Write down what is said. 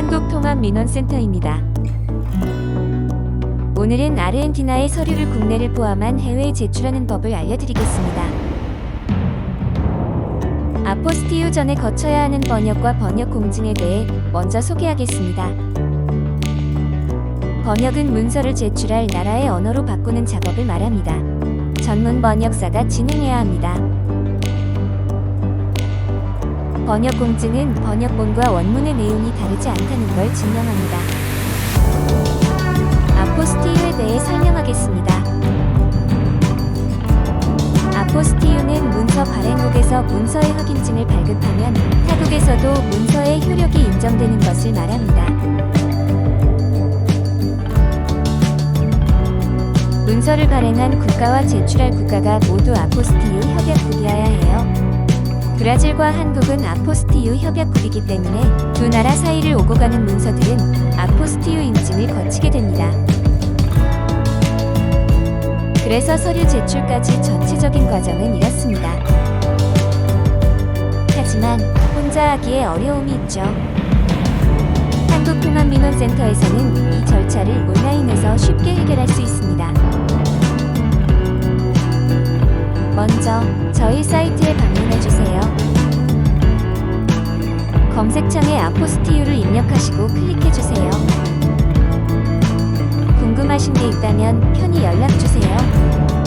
한국통합민원센터입니다. 오늘은 아르헨티나의 서류를 국내를 포함한 해외에 제출하는 법을 알려드리겠습니다. 아포스티유 전에 거쳐야 하는 번역과 번역 공증에 대해 먼저 소개하겠습니다. 번역은 문서를 제출할 나라의 언어로 바꾸는 작업을 말합니다. 전문 번역사가 진행해야 합니다. 번역 공증은 번역본과 원문의 내용이 다르지 않다는 걸 증명합니다. 아포스티유에 대해 설명하겠습니다. 아포스티유는 문서 발행국에서 문서의 확인증을 발급하면 타국에서도 문서의 효력이 인정되는 것을 말합니다. 문서를 발행한 국가와 제출할 국가가 모두 아포스티유 협약국이어야 해요. 브라질과 한국은 아포스티유 협약국이기 때문에 두 나라 사이를 오고 가는 문서들은 아포스티유 인증을 거치게 됩니다. 그래서 서류 제출까지 전체적인 과정은 이렇습니다. 하지만 혼자 하기에 어려움이 있죠. 한국통합민원센터에서는 이 절차를 온라인에서 쉽게 해결할 수 있습니다. 먼저 저희 사이트에 방문해 검색창에 아포스티유를 입력하시고 클릭해 주세요. 궁금하신 게 있다면 편히 연락 주세요.